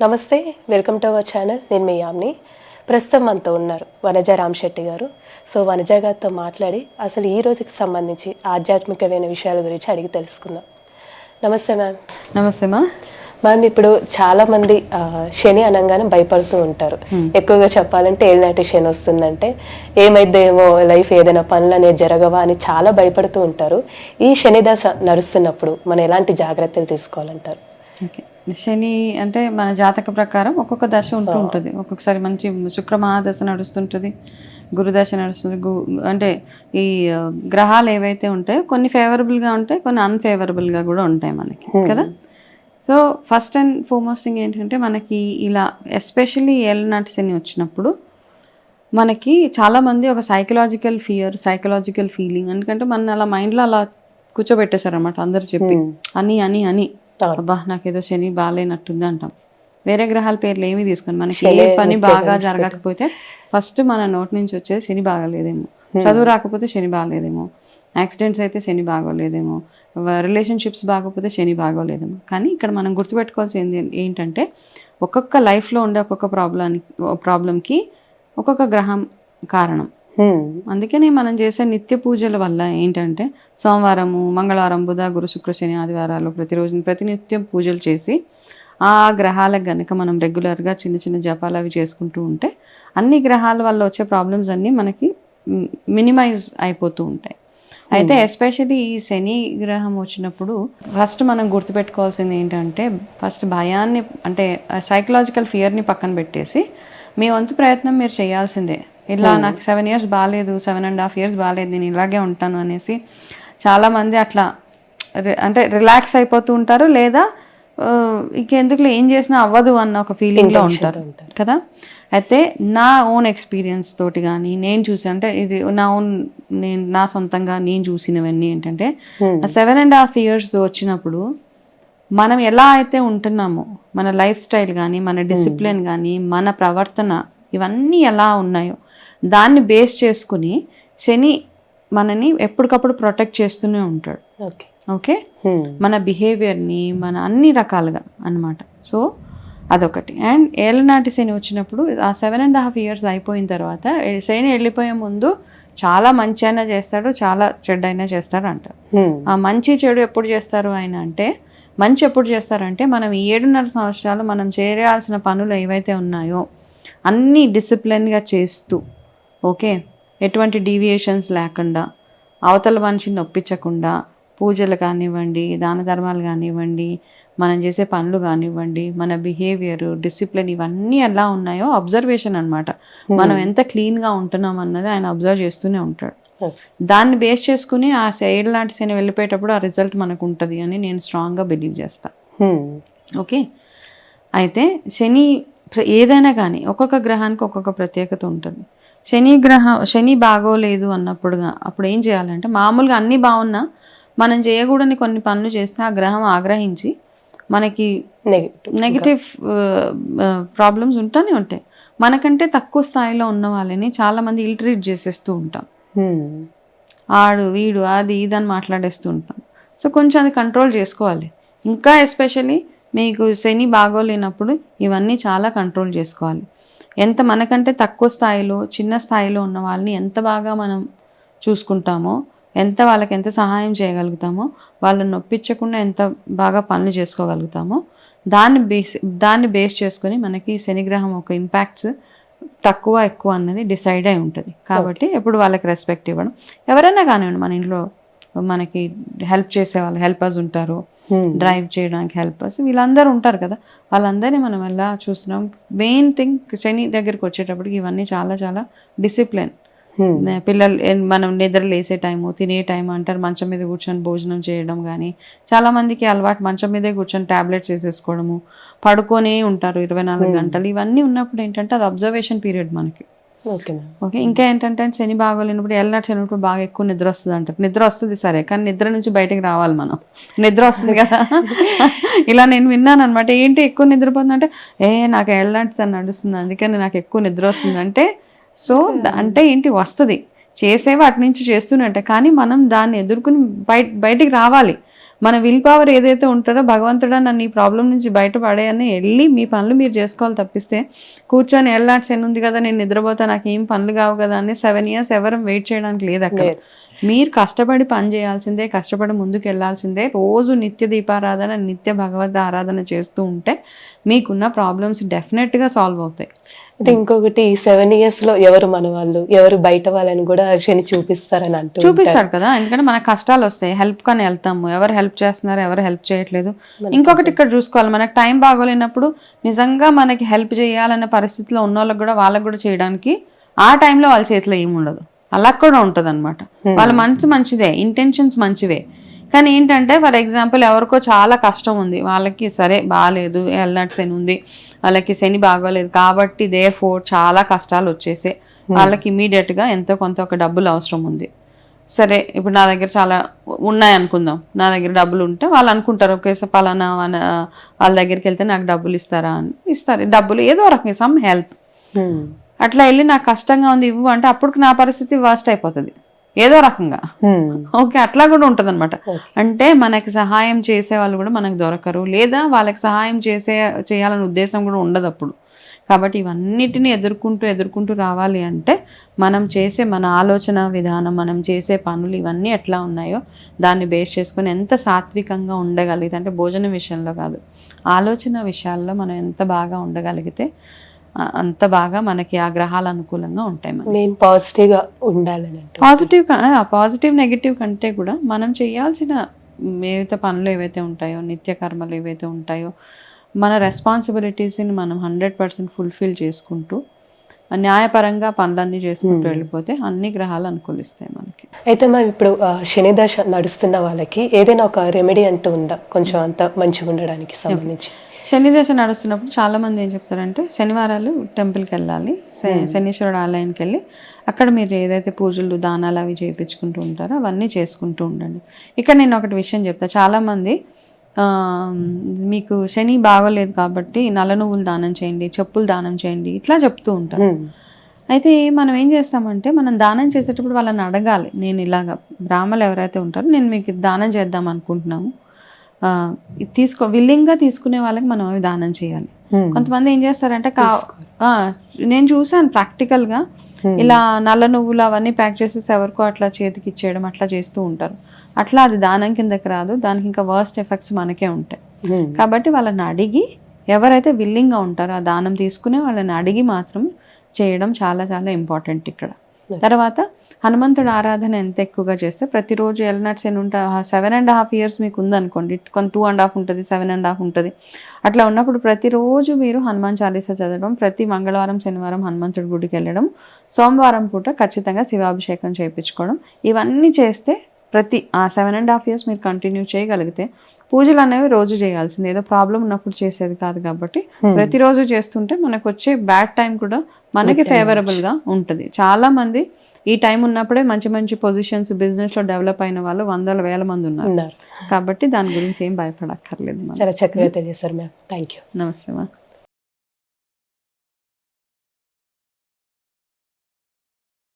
నమస్తే welcome to our channel. నేను మీ యామ్ని. ప్రస్తుతం మనతో ఉన్నారు వనజ రామశెట్టి గారు. సో వనజ గారితో మాట్లాడి అసలు ఈ రోజుకి సంబంధించి ఆధ్యాత్మికమైన విషయాల గురించి అడిగి తెలుసుకుందాం. నమస్తే మ్యామ్. నమస్తే మా. మ్యామ్ ఇప్పుడు చాలా మంది ఆ, శని అనగానే భయపడుతూ ఉంటారు. ఎక్కువగా చెప్పాలంటే ఏళ్ళనాటి శని వస్తుందంటే ఏమైద్దేమో లైఫ్ ఏదైనా పనులు అనేది జరగవా అని చాలా భయపడుతూ ఉంటారు. ఈ శని దశ నడుస్తున్నప్పుడు మనం ఎలాంటి జాగ్రత్తలు తీసుకోవాలంటారు? ఓకే. శని అంటే మన జాతక ప్రకారం ఒక్కొక్క దశ ఉంటూ ఉంటుంది. ఒక్కొక్కసారి మంచి శుక్ర మహాదశ నడుస్తుంటుంది గురుదశ నడుస్తుంది గు అంటే ఈ గ్రహాలు ఏవైతే ఉంటాయో కొన్ని ఫేవరబుల్గా ఉంటాయి కొన్ని అన్ఫేవరబుల్గా కూడా ఉంటాయి మనకి కదా? So first and foremost thing ఏంటంటే మనకి ఇలా ఎస్పెషల్లీ ఏళ్ళనాటి శని వచ్చినప్పుడు మనకి చాలా మంది ఒక సైకలాజికల్ ఫియర్ సైకలాజికల్ ఫీలింగ్ ఎందుకంటే మన అలా మైండ్లో అలా కూర్చోబెట్టేశారు అనమాట అందరు చెప్పి. అని అని అని. అబ్బా నాకేదో శని బాగాలేనట్టుంది అంటాం. వేరే గ్రహాల పేర్లు ఏమి తీసుకొని. మనకి ఏ పని బాగా జరగకపోతే ఫస్ట్ మన నోటి నుంచి వచ్చేది శని బాగాలేదేమో. చదువు రాకపోతే శని బాగాలేదేమో. యాక్సిడెంట్స్ అయితే శని బాగోలేదేమో. రిలేషన్షిప్స్ బాగోకపోతే శని బాగోలేదేమో. కానీ ఇక్కడ మనం గుర్తుపెట్టుకోవాల్సింది ఏంటంటే ఒక్కొక్క లైఫ్లో ఉండే ఒక్కొక్క ప్రాబ్లానికి ప్రాబ్లంకి ఒక్కొక్క గ్రహం కారణం. అందుకనే మనం చేసే నిత్య పూజల వల్ల ఏంటంటే సోమవారము మంగళవారం బుధ గురు శుక్ర శని ఆదివారాలు ప్రతిరోజు ప్రతినిత్యం పూజలు చేసి ఆ గ్రహాలకు గనుక మనం రెగ్యులర్గా చిన్న చిన్న జపాలు అవి చేసుకుంటూ ఉంటే అన్ని గ్రహాల వల్ల వచ్చే ప్రాబ్లమ్స్ అన్నీ మనకి మినిమైజ్ అయిపోతూ ఉంటాయి. అయితే ఎస్పెషల్లీ ఈ శని గ్రహం వచ్చినప్పుడు ఫస్ట్ మనం గుర్తుపెట్టుకోవాల్సింది ఏంటంటే ఫస్ట్ భయాన్ని అంటే సైకలాజికల్ ఫియర్ని పక్కన పెట్టేసి మీ వంతు ప్రయత్నం మీరు చేయాల్సిందే. ఇలా నాకు సెవెన్ ఇయర్స్ బాగాలేదు సెవెన్ అండ్ హాఫ్ ఇయర్స్ బాగాలేదు నేను ఇలాగే ఉంటాను అనేసి చాలామంది అట్లా అంటే రిలాక్స్ అయిపోతూ ఉంటారు లేదా ఇంకెందుకులే ఏం చేసినా అవ్వదు అన్న ఒక ఫీలింగ్లో ఉంటారు కదా? అయితే నా ఓన్ ఎక్స్పీరియన్స్ తోటి కానీ నేను చూసి అంటే ఇది నా ఓన్ నేను నా సొంతంగా నేను చూసినవన్నీ ఏంటంటే సెవెన్ అండ్ హాఫ్ ఇయర్స్ వచ్చినప్పుడు మనం ఎలా అయితే ఉంటున్నామో మన లైఫ్ స్టైల్ కానీ మన డిసిప్లిన్ కానీ మన ప్రవర్తన ఇవన్నీ ఎలా ఉన్నాయో దాన్ని బేస్ చేసుకుని శని మనని ఎప్పటికప్పుడు ప్రొటెక్ట్ చేస్తూనే ఉంటాడు. ఓకే. ఓకే? హ్మ్. మన బిహేవియర్ని మన అన్ని రకాలుగా అన్నమాట. సో అదొకటి. అండ్ ఏళ్ళనాటి శని వచ్చినప్పుడు ఆ సెవెన్ అండ్ హాఫ్ ఇయర్స్ అయిపోయిన తర్వాత శని వెళ్ళిపోయే ముందు చాలా మంచి అయినా చేస్తాడు చాలా చెడ్డ అయినా చేస్తాడు అంటారు. హ్మ్. ఆ మంచి చెడు ఎప్పుడు చేస్తారు ఆయన అంటే మంచి ఎప్పుడు చేస్తారంటే మనం ఈ ఏడున్నర సంవత్సరాలు మనం చేయాల్సిన పనులు ఏవైతే ఉన్నాయో అన్నీ డిసిప్లిన్గా చేస్తూ ఓకే? ఎటువంటి డీవియేషన్స్ లేకుండా అవతల మనిషిని నొప్పించకుండా పూజలు కానివ్వండి దాన ధర్మాలు కానివ్వండి మనం చేసే పనులు కానివ్వండి మన బిహేవియర్ డిసిప్లిన్ ఇవన్నీ ఎలా ఉన్నాయో అబ్జర్వేషన్ అన్నమాట. మనం ఎంత క్లీన్గా ఉంటున్నాం అన్నది ఆయన అబ్జర్వ్ చేస్తూనే ఉంటాడు. ఓకే. దాన్ని బేస్ చేసుకుని ఆ సైడ్ లాంటి శని వెళ్ళిపోయేటప్పుడు ఆ రిజల్ట్ మనకు ఉంటుంది అని నేను స్ట్రాంగ్గా బిలీవ్ చేస్తాను హ్మ్. ఓకే? అయితే శని ఏదైనా కానీ ఒక్కొక్క గ్రహానికి ఒక్కొక్క ప్రత్యేకత ఉంటుంది. శని గ్రహం శని బాగోలేదు అన్నప్పుడు అప్పుడు ఏం చేయాలంటే మామూలుగా అన్నీ బాగున్నా మనం చేయకూడని కొన్ని పనులు చేస్తే ఆ గ్రహం ఆగ్రహించి మనకి నెగిటివ్ నెగిటివ్ ప్రాబ్లమ్స్ ఉంటూనే ఉంటాయి. మనకంటే తక్కువ స్థాయిలో ఉన్న వాళ్ళని చాలామంది ఇల్ ట్రీట్ చేసేస్తూ ఉంటాం. హ్మ్. ఆడు వీడు అది ఇది అని మాట్లాడేస్తూ ఉంటాం. సో కొంచెం అది కంట్రోల్ చేసుకోవాలి. ఇంకా ఎస్పెషల్లీ మీకు శని బాగోలేనప్పుడు ఇవన్నీ చాలా కంట్రోల్ చేసుకోవాలి. ఎంత మనకంటే తక్కువ స్థాయిలో చిన్న స్థాయిలో ఉన్న వాళ్ళని ఎంత బాగా మనం చూసుకుంటామో ఎంత వాళ్ళకి ఎంత సహాయం చేయగలుగుతామో వాళ్ళని నొప్పించకుండా ఎంత బాగా పనులు చేసుకోగలుగుతామో దాన్ని బేస్ దాన్ని బేస్ చేసుకొని మనకి శనిగ్రహం ఒక ఇంపాక్ట్స్ తక్కువ ఎక్కువ అన్నది డిసైడ్ అయి ఉంటుంది కాబట్టి ఎప్పుడు వాళ్ళకి రెస్పెక్ట్ ఇవ్వడం ఎవరైనా కానివ్వండి మన ఇంట్లో మనకి హెల్ప్ చేసే వాళ్ళు హెల్పర్స్ ఉంటారు. డ్రైవ్ చేయడానికి హెల్పర్స్ వీళ్ళందరూ ఉంటారు కదా వాళ్ళందరినీ మనం ఎలా చూస్తున్నాం? మెయిన్ థింగ్ శని దగ్గరికి వచ్చేటప్పటికి ఇవన్నీ చాలా చాలా డిసిప్లిన్ హ్మ్. పిల్లలు మనం నిద్ర లేసే టైము తినే టైం అంటారు మంచం మీద కూర్చొని భోజనం చేయడం కానీ చాలా మందికి అలవాటు మంచం మీదే కూర్చొని టాబ్లెట్స్ వేసేసుకోవడము పడుకొనే ఉంటారు ఇరవై నాలుగు గంటలు. ఇవన్నీ ఉన్నప్పుడు ఏంటంటే అది అబ్జర్వేషన్ పీరియడ్ మనకి. ఓకే ఓకే ఇంకా ఏంటంటే శని బాగోలేనప్పుడు ఎల్లనట్టు శనిప్పుడు బాగా ఎక్కువ నిద్ర వస్తుంది అంటారు. నిద్ర వస్తుంది సరే కానీ నిద్ర నుంచి బయటకు రావాలి మనం. నిద్ర వస్తుంది కదా. ఇలా నేను విన్నాను అనమాట ఏంటి ఎక్కువ నిద్రపోతుందంటే ఏ నాకు ఎల్లనట్టు అని నడుస్తుంది అందుకని నాకు ఎక్కువ నిద్ర వస్తుంది అంటే సో అంటే ఏంటి వస్తుంది. చేసేవి అటు నుంచి చేస్తూనే ఉంటాయి. కానీ మనం దాన్ని ఎదుర్కొని బయట బయటికి రావాలి. మన విల్ పవర్ ఏదైతే ఉంటారో భగవంతుడా నన్ను ఈ ప్రాబ్లం నుంచి బయటపడేయని వెళ్ళి మీ పనులు మీరు చేసుకోవాలి తప్పిస్తే కూర్చొని ఎల్లాట్స్ ఎన్ని ఉంది కదా నేను నిద్రపోతా నాకు ఏం పనులు కావు కదా అని సెవెన్ ఇయర్స్ ఎవరం వెయిట్ చేయడానికి లేదు అక్కడ. మీరు కష్టపడి పని చేయాల్సిందే కష్టపడి ముందుకు వెళ్ళాల్సిందే. రోజు నిత్య దీపారాధన నిత్య భగవద్ ఆరాధన చేస్తూ ఉంటే మీకున్న ప్రాబ్లమ్స్ డెఫినెట్గా సాల్వ్ అవుతాయి. అయితే ఇంకొకటి ఈ సెవెన్ ఇయర్స్లో ఎవరు మన వాళ్ళు ఎవరు బయట వాళ్ళని కూడా శని చూపిస్తారని అంటూ ఉంటారు. చూపిస్తాడు కదా ఎందుకంటే మనకు కష్టాలు వస్తాయి. హెల్ప్ కానీ వెళ్తాము. ఎవరు హెల్ప్ చేస్తున్నారు ఎవరు హెల్ప్ చేయట్లేదు. ఇంకొకటి ఇక్కడ చూసుకోవాలి. మనకు టైం బాగోలేనప్పుడు నిజంగా మనకి హెల్ప్ చేయాలనే పరిస్థితిలో ఉన్న వాళ్ళకి కూడా వాళ్ళకి కూడా చేయడానికి ఆ టైంలో వాళ్ళ చేతిలో ఏమి ఉండదు. అలా కూడా ఉంటుంది అనమాట వాళ్ళ మనసు మంచిదే ఇంటెన్షన్స్ మంచివే. కానీ ఏంటంటే ఫర్ ఎగ్జాంపుల్ ఎవరికో చాలా కష్టం ఉంది. వాళ్ళకి సరే బాగాలేదు ఎల్నట్ శని ఉంది. వాళ్ళకి శని బాగోలేదు. కాబట్టి దే ఫోర్ చాలా కష్టాలు వచ్చేసే వాళ్ళకి immediate గా ఎంతో కొంత ఒక డబ్బులు అవసరం ఉంది. సరే ఇప్పుడు నా దగ్గర చాలా ఉన్నాయి అనుకుందాం. నా దగ్గర డబ్బులు ఉంటే వాళ్ళు అనుకుంటారు ఓకే సో పలానా వాళ్ళ దగ్గరికి వెళ్తే నాకు డబ్బులు ఇస్తారా? అని. ఇస్తారు. డబ్బులు ఏదో రకంగా సమ్ హెల్ప్. Hmm. అట్లా వెళ్ళి నాకు కష్టంగా ఉంది ఇవ్వు అంటే అప్పుడు నా పరిస్థితి వర్స్ట్ అయిపోతుంది. ఏదో రకంగా. ఓకే అట్లా కూడా ఉంటుంది అనమాట. అంటే మనకి సహాయం చేసే వాళ్ళు కూడా మనకు దొరకరు లేదా వాళ్ళకి సహాయం చేసే చేయాలనే ఉద్దేశం కూడా ఉండదు అప్పుడు కాబట్టి ఇవన్నిటిని ఎదుర్కొంటూ ఎదుర్కొంటూ రావాలి అంటే మనం చేసే మన ఆలోచన విధానం మనం చేసే పనులు ఇవన్నీ ఎట్లా ఉన్నాయో దాన్ని బేస్ చేసుకొని ఎంత సాత్వికంగా ఉండగలిగితే అంటే భోజనం విషయంలో కాదు ఆలోచన విషయాల్లో మనం ఎంత బాగా ఉండగలిగితే అంత బాగా మనకి ఆ గ్రహాలు అనుకూలంగా ఉంటాయి మనకి. మెయిన్ పాజిటివ్గా ఉండాలని పాజిటివ్ పాజిటివ్ నెగిటివ్ కంటే కూడా మనం చేయాల్సిన ఏవైతే పనులు ఏవైతే ఉంటాయో నిత్య కర్మలు ఏవైతే ఉంటాయో మన రెస్పాన్సిబిలిటీస్ని మనం హండ్రెడ్ పర్సెంట్ ఫుల్ఫిల్ చేసుకుంటూ న్యాయపరంగా పనులన్నీ చేసుకుంటూ వెళ్ళిపోతే అన్ని గ్రహాలు అనుకూలిస్తాయి మనకి. అయితే మరి ఇప్పుడు శని దశ నడుస్తున్న వాళ్ళకి ఏదైనా ఒక రెమెడీ అంటూ ఉందా? కొంచెం అంత మంచిగా ఉండడానికి సంబంధించి. శని దశ నడుస్తున్నప్పుడు చాలా మంది ఏం చెప్తారంటే శనివారాలు టెంపుల్కి వెళ్ళాలి శనీశ్వరుడు ఆలయానికి వెళ్ళి అక్కడ మీరు ఏదైతే పూజలు దానాలు అవి చేయించుకుంటూ ఉంటారో అవన్నీ చేసుకుంటూ ఉండండి. ఇక్కడ నేను ఒకటి విషయం చెప్తా. చాలా మంది ఆ, మీకు శని బాగోలేదు కాబట్టి నల్ల నువ్వులు దానం చేయండి చెప్పులు దానం చేయండి ఇట్లా చెప్తూ ఉంటారు. అయితే మనం ఏం చేస్తామంటే మనం దానం చేసేటప్పుడు వాళ్ళని అడగాలి. నేను ఇలాగ బ్రాహ్మలు ఎవరైతే ఉంటారో నేను మీకు దానం చేద్దాం అనుకుంటున్నాము. తీసుకో విల్లింగ్గా తీసుకునే వాళ్ళకి మనం అవి దానం చేయాలి. కొంతమంది ఏం చేస్తారంటే నేను చూసాను ప్రాక్టికల్గా. ఇలా నల్ల నువ్వులు అవన్నీ ప్యాక్ చేసేసి ఎవరికో అట్లా చేతికి ఇచ్చేయడం అట్లా చేస్తూ ఉంటారు. అట్లా అది దానం కిందకి రాదు. దానికి ఇంకా వర్స్ట్ ఎఫెక్ట్స్ మనకే ఉంటాయి. Hmm. కాబట్టి వాళ్ళని అడిగి ఎవరైతే విల్లింగ్గా ఉంటారో ఆ దానం తీసుకునే వాళ్ళని అడిగి మాత్రం చేయడం చాలా చాలా ఇంపార్టెంట్ ఇక్కడ. తర్వాత హనుమంతుడు ఆరాధన ఎంత ఎక్కువగా చేస్తే ప్రతిరోజు ఎల్నట్స్ అని ఉంటా సెవెన్ అండ్ హాఫ్ ఇయర్స్ మీకు ఉందనుకోండి కొంత టూ అండ్ హాఫ్ ఉంటుంది సెవెన్ అండ్ హాఫ్ ఉంటుంది. అట్లా ఉన్నప్పుడు ప్రతిరోజు మీరు హనుమాన్ చాలీసా చదవడం ప్రతి మంగళవారం శనివారం హనుమంతుడి గుడికి వెళ్ళడం సోమవారం పూట ఖచ్చితంగా శివాభిషేకం చేయించుకోవడం ఇవన్నీ చేస్తే ప్రతి ఆ సెవెన్ అండ్ హాఫ్ ఇయర్స్ మీరు కంటిన్యూ చేయగలిగితే పూజలు అనేవి రోజు చేయాల్సింది. ఏదో ప్రాబ్లం ఉన్నప్పుడు చేసేది కాదు కాబట్టి ప్రతిరోజు చేస్తుంటే మనకు వచ్చే బ్యాడ్ టైం కూడా మనకి ఫేవరబుల్గా ఉంటుంది. చాలా మంది ఈ టైం ఉన్నప్పుడే మంచి మంచి పొజిషన్స్ బిజినెస్లో డెవలప్ అయిన వాళ్ళు వందల వేల మంది ఉన్నారు. కాబట్టి దాని గురించి ఏం భయపడక్కర్లేదు చాలా చక్కగా తెలియజేశారు మ్యామ్ థ్యాంక్ యూ నమస్తే మా